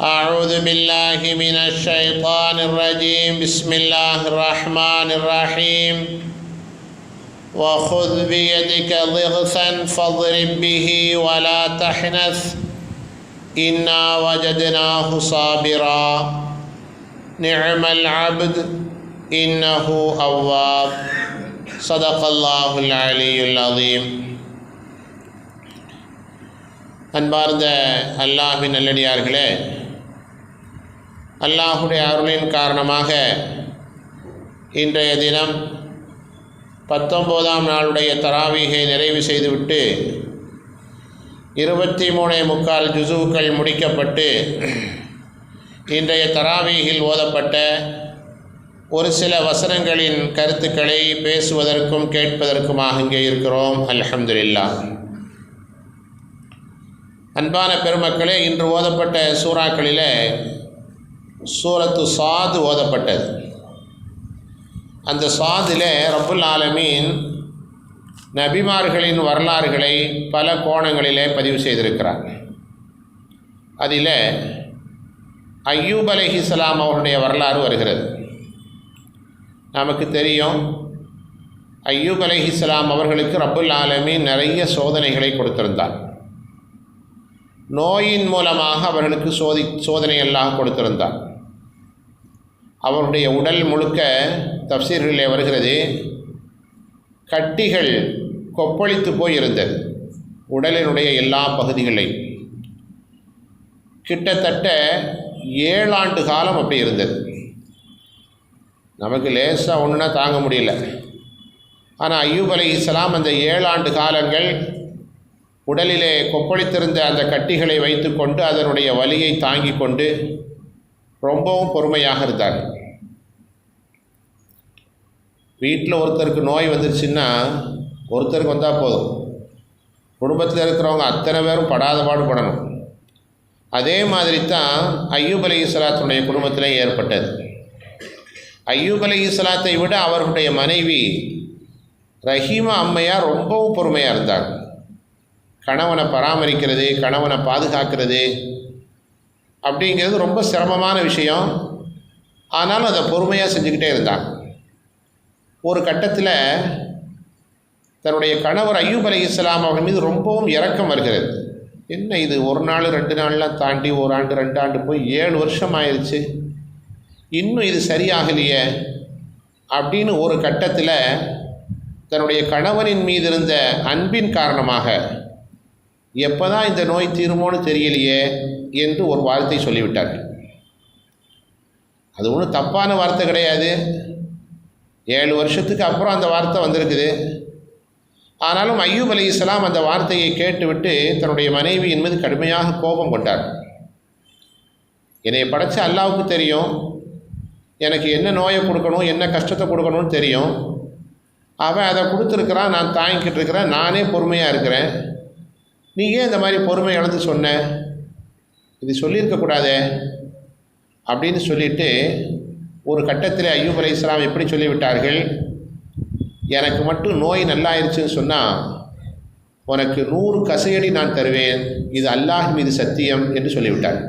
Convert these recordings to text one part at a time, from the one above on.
أعوذ بالله من الشيطان الرجيم بسم الله الرحمن الرحيم وخذ بيدك ضغثا فاضرب به ولا تحنث إنا وجدناه صابرا نعم العبد إنه أواب صدق الله العلي العظيم அன்பார்ந்த அல்லாஹின் நல்லடியார்களே அல்லாஹுடைய அருளின் காரணமாக இன்றைய தினம் பத்தொம்போதாம் நாளுடைய தராவீகை நிறைவு செய்துவிட்டு இருபத்தி மூணே முக்கால் ஜுசுக்கள் முடிக்கப்பட்டு இன்றைய தராவீகில் ஓதப்பட்ட ஒரு சில வசனங்களின் கருத்துக்களை பேசுவதற்கும் கேட்பதற்குமாக இங்கே இருக்கிறோம். அல்ஹம்துலில்லா அன்பான பெருமக்களே இன்று ஓதப்பட்ட சூறாக்களில் சூரத்து சாது ஓதப்பட்டது. அந்த சாதில் ரப்புல் ஆலமீன் நபிமார்களின் வரலாறுகளை பல கோணங்களிலே பதிவு செய்திருக்கிறார். அதில் ஐயூப் அலஹிஸ்லாம் அவருடைய வரலாறு வருகிறது. நமக்கு தெரியும் ஐயூப் அலஹிஸ்லாம் அவர்களுக்கு ரப்புல் ஆலமீன் நிறைய சோதனைகளை கொடுத்திருந்தார். நோயின் மூலமாக அவர்களுக்கு சோதி சோதனையெல்லாம் கொடுத்திருந்தார். அவருடைய உடல் முழுக்க தப்சீர்களே வருகிறது. கட்டிகள் கொப்பளித்து போயிருந்தது. உடலினுடைய எல்லா பகுதிகளையும். கிட்டத்தட்ட ஏழாண்டு காலம் அப்படி இருந்தது. நமக்கு லேசாக ஒன்றுனா தாங்க முடியல. ஆனால் ஐயூப் அலி இஸ்லாம் அந்த ஏழாண்டு காலங்கள் உடலிலே கொப்பளித்திருந்த அந்த கட்டிகளை வைத்துக்கொண்டு அதனுடைய வலியை தாங்கி கொண்டு ரொம்பவும் பொறுமையாக இருந்தார் வீட்டில் ஒருத்தருக்கு நோய் வந்துருச்சுன்னா ஒருத்தருக்கு வந்தால் போதும். குடும்பத்தில் இருக்கிறவங்க அத்தனை பேரும் படாத பாடுபடணும். அதே மாதிரி தான் ஐயூப் அலி இஸ்லாத்தினுடைய குடும்பத்திலே ஏற்பட்டது. ஐயூப் அலி இஸ்லாத்தை விட அவர்களுடைய மனைவி ரஹீமா அம்மையார் ரொம்பவும் பொறுமையாக இருந்தாங்க. கணவனை பராமரிக்கிறது கணவனை பாதுகாக்கிறது அப்படிங்கிறது ரொம்ப சிரமமான விஷயம். ஆனாலும் அதை பொறுமையாக செஞ்சுக்கிட்டே இருந்தான். ஒரு கட்டத்தில் தன்னுடைய கணவர் ஐயூப் அலி இஸ்லாம் அவர்கள் மீது ரொம்பவும் இரக்கம் வருகிறது. என்ன இது ஒரு நாள் ரெண்டு நாள்லாம் தாண்டி ஒரு ஆண்டு ரெண்டு ஆண்டு போய் ஏழு வருஷம் ஆயிடுச்சு இன்னும் இது சரியாகலையே அப்படின்னு ஒரு கட்டத்தில் தன்னுடைய கணவனின் மீது இருந்த அன்பின் காரணமாக எப்போ தான் இந்த நோய் தீருமோன்னு தெரியலையே என்று ஒரு வார்த்தை சொல்லிவிட்டார்கள். அது ஒன்றும் தப்பான வார்த்தை கிடையாது. ஏழு வருஷத்துக்கு அப்புறம் அந்த வார்த்தை வந்திருக்குது. ஆனாலும் ஐயூப் அலி இஸ்லாம் அந்த வார்த்தையை கேட்டுவிட்டு தன்னுடைய மனைவியின் மீது கடுமையாக கோபம் கொண்டார். என்னை படைச்ச அல்லாவுக்கு தெரியும். எனக்கு என்ன நோயை கொடுக்கணும் என்ன கஷ்டத்தை கொடுக்கணும்னு தெரியும். அவன் அதை கொடுத்துருக்குறான் நான் தாங்கிக்கிட்டு இருக்கிறேன் நானே பொறுமையாக இருக்கிறேன். நீ ஏன் இந்த மாதிரி பொறுமை இழந்து சொன்ன? இது சொல்லியிருக்கக்கூடாதே அப்படின்னு சொல்லிட்டு ஒரு கட்டத்தில் ஐயூப் அலி இஸ்லாம் எப்படி சொல்லிவிட்டார்கள்? எனக்கு மட்டும் நோய் நல்லாயிருச்சுன்னு சொன்னால் உனக்கு நூறு கசையடி நான் தருவேன். இது அல்லாஹ் மீது சத்தியம் என்று சொல்லிவிட்டார்.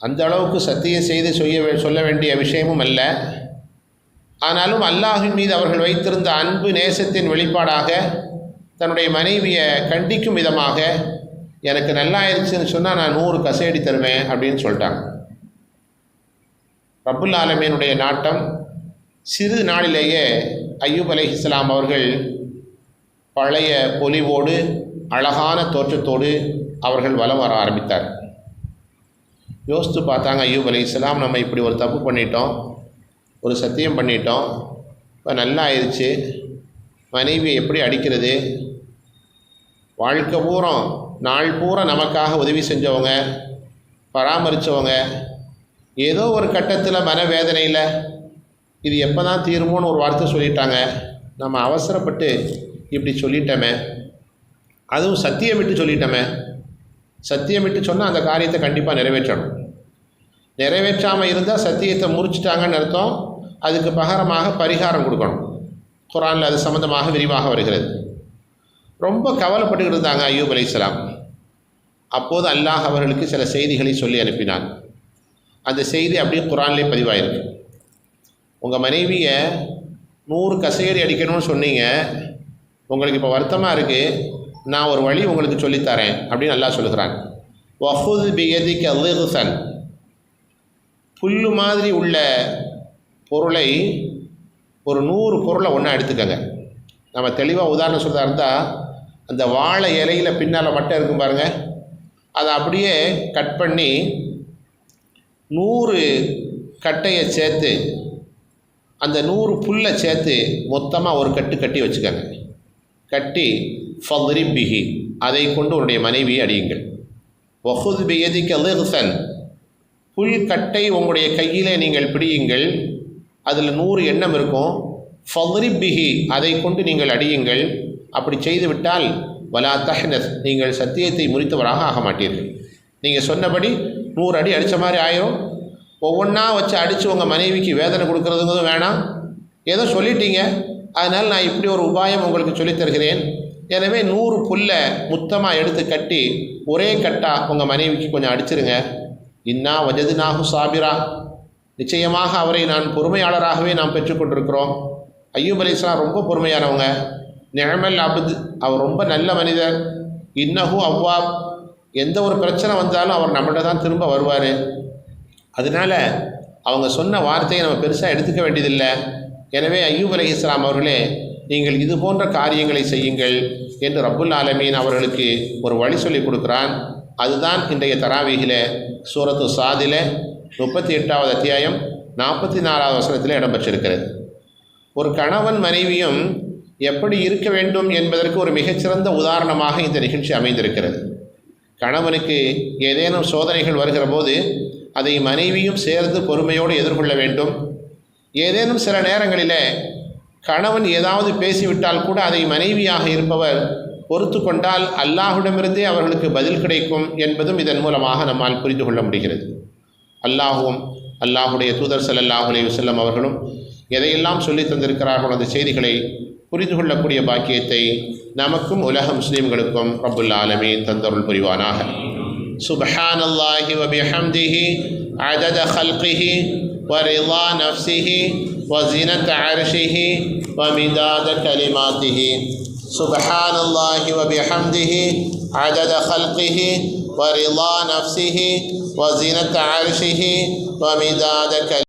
அந்த அளவுக்கு சத்தியம் செய்து செய்ய சொல்ல வேண்டிய விஷயமும் அல்ல. ஆனாலும் அல்லாஹின் மீது அவர்கள் வைத்திருந்த அன்பு நேசத்தின் வெளிப்பாடாக தன்னுடைய மனைவியை கண்டிக்கும் விதமாக எனக்கு நல்லா ஆயிடுச்சுன்னு சொன்னால் நான் நூறு கசையடி தருவேன் அப்படின்னு சொல்லிட்டாங்க. ரபுல் ஆலமீனுடைய நாட்டம் சிறு நாளிலேயே ஐயூப் அலை இஸ்லாம் அவர்கள் பழைய பொலிவோடு அழகான தோற்றத்தோடு அவர்கள் வலம் வர ஆரம்பித்தார். யோசித்து பார்த்தாங்க ஐயூப் அலி இஸ்லாம் நம்ம இப்படி ஒரு தப்பு பண்ணிட்டோம் ஒரு சத்தியம் பண்ணிட்டோம் இப்போ நல்லா ஆயிடுச்சு மனைவியை எப்படி அடிக்கிறது வாழ்க்கை பூரம் நாள் பூரா நமக்காக உதவி செஞ்சவங்க பராமரித்தவங்க ஏதோ ஒரு கட்டத்தில் மனவேதனையில் இது எப்போ தான் தீருமோன்னு ஒரு வார்த்தை சொல்லிட்டாங்க. நம்ம அவசரப்பட்டு இப்படி சொல்லிட்டோமே. அதுவும் சத்தியம் விட்டு சொல்லிட்டோமே. சத்தியமிட்டு சொன்னால் அந்த காரியத்தை கண்டிப்பாக நிறைவேற்றணும். நிறைவேற்றாமல் இருந்தால் சத்தியத்தை முறிச்சிட்டாங்கன்னு அர்த்தம். அதுக்கு பகரமாக பரிகாரம் கொடுக்கணும். குரானில் அது சம்மந்தமாக விரிவாக வருகிறது. ரொம்ப கவலைப்பட்டுக்கிட்டு இருந்தாங்க ஐயூப் அலைஹிஸ்ஸலாம் அப்போது அல்லாஹ் அவர்களுக்கு சில செய்திகளை சொல்லி அனுப்பினான். அந்த செய்தி அப்படியே குரான்லேயே பதிவாயிருக்கு. உங்கள் மனைவியை நூறு கசையடி அடிக்கணும்னு சொன்னீங்க. உங்களுக்கு இப்போ வருத்தமாக இருக்குது நான் ஒரு வழி உங்களுக்கு சொல்லித்தரேன் அப்படின்னு நல்லா சொல்லுகிறான். வஹுத் பியதிக்கு அல்லுசன் புல்லு மாதிரி உள்ள பொருளை ஒரு நூறு பொருளை ஒன்றா எடுத்துக்கங்க. நம்ம தெளிவாக உதாரணம் சொல்கிறதா இருந்தால் அந்த வாழை இலையில் பின்னால் வட்டம் இருக்கும் பாருங்கள் அதை அப்படியே கட் பண்ணி நூறு கட்டையை சேர்த்து அந்த நூறு புல்லை சேர்த்து மொத்தமாக ஒரு கட்டு கட்டி வச்சுக்கோங்க. கட்டி ஃபல்ரிப் பிஹி அதை கொண்டு உன்னுடைய மனைவியை அடியுங்கள். வஹுத் பியதிக்க லிஹ்சன் புல் கட்டை உங்களுடைய கையிலே நீங்கள் பிடியுங்கள். அதில் நூறு எண்ணம் இருக்கும். ஃபல்ரிப் பிஹி அதை கொண்டு நீங்கள் அடியுங்கள். அப்படி செய்துவிட்டால் வலா தஹ்னஸ் நீங்கள் சத்தியத்தை முறித்தவராக ஆக மாட்டீர்கள். நீங்கள் சொன்னபடி நூறு அடி அடித்த மாதிரி ஆயிரும். ஒவ்வொன்றா வச்சு அடித்து உங்கள் மனைவிக்கு வேதனை கொடுக்குறதுங்கிறதும் வேணாம். ஏதோ சொல்லிட்டீங்க. அதனால் நான் இப்படி ஒரு உபாயம் உங்களுக்கு சொல்லித் தருகிறேன். எனவே நூறு புல்லை முத்தமாக எடுத்து கட்டி ஒரே கட்டாக உங்கள் மனைவிக்கு கொஞ்சம் அடிச்சிருங்க. இன்னா வஜதுனாகு சாபிரா நிச்சயமாக அவரை நான் பொறுமையாளராகவே நாம் பெற்றுக்கொண்டிருக்கிறோம் ஐயூப் அலிஸ்லாம் ரொம்ப பொறுமையானவங்க. நிழமல் அபுத் அவர் ரொம்ப நல்ல மனிதர். இன்னஹூ அவ்வாப் எந்த ஒரு பிரச்சனை வந்தாலும் அவர் நம்மள்ட தான் திரும்ப வருவார். அதனால அவங்க சொன்ன வார்த்தையை நம்ம பெருசாக எடுத்துக்க வேண்டியதில்லை. எனவே ஐயூப் அலி இஸ்லாம் அவர்களே நீங்கள் இது போன்ற காரியங்களை செய்யுங்கள் என்று ரப்புல் ஆலமீன் அவர்களுக்கு ஒரு வழி சொல்லி கொடுக்குறான். அதுதான் இன்றைய தராவீகில் சூரத்து சாதில முப்பத்தி எட்டாவது அத்தியாயம் நாற்பத்தி நாலாவது வசனத்தில் இடம்பெற்றிருக்கிறது. ஒரு கணவன் மனைவியும் எப்படி இருக்க வேண்டும் என்பதற்கு ஒரு மிகச்சிறந்த உதாரணமாக இந்த நிகழ்ச்சி அமைந்திருக்கிறது. கணவனுக்கு ஏதேனும் சோதனைகள் வருகிற போது அதை மனைவியும் சேர்ந்து பொறுமையோடு எதிர்கொள்ள வேண்டும். ஏதேனும் சில நேரங்களில் கணவன் ஏதாவது பேசிவிட்டால் கூட அதை மனைவியாக இருப்பவர் பொறுத்து கொண்டால் அல்லாஹுடமிருந்தே அவர்களுக்கு பதில் கிடைக்கும் என்பதும் இதன் மூலமாக நம்மால் புரிந்து கொள்ள முடிகிறது. அல்லாஹுவும் அல்லாஹுடைய தூதர் ஸல்லல்லாஹு அலைஹி வஸல்லம் அவர்களும் எதையெல்லாம் சொல்லி தந்திருக்கிறார்கள் அந்த செய்திகளை புரிந்து கொள்ளக்கூடிய பாக்கியத்தை நமக்கும் உலக முஸ்லீம்களுக்கும் ரப்புல் ஆலமீன் தந்தருள் புரிவானாக சுபஹான் அல்லாஹி வபிஹம்திஹி عدد خلقه ورضا نفسه وزنة عرشه ومداد كلماته سبحان الله وبحمده عدد خلقه ورضا نفسه وزنة عرشه ومداد كلماته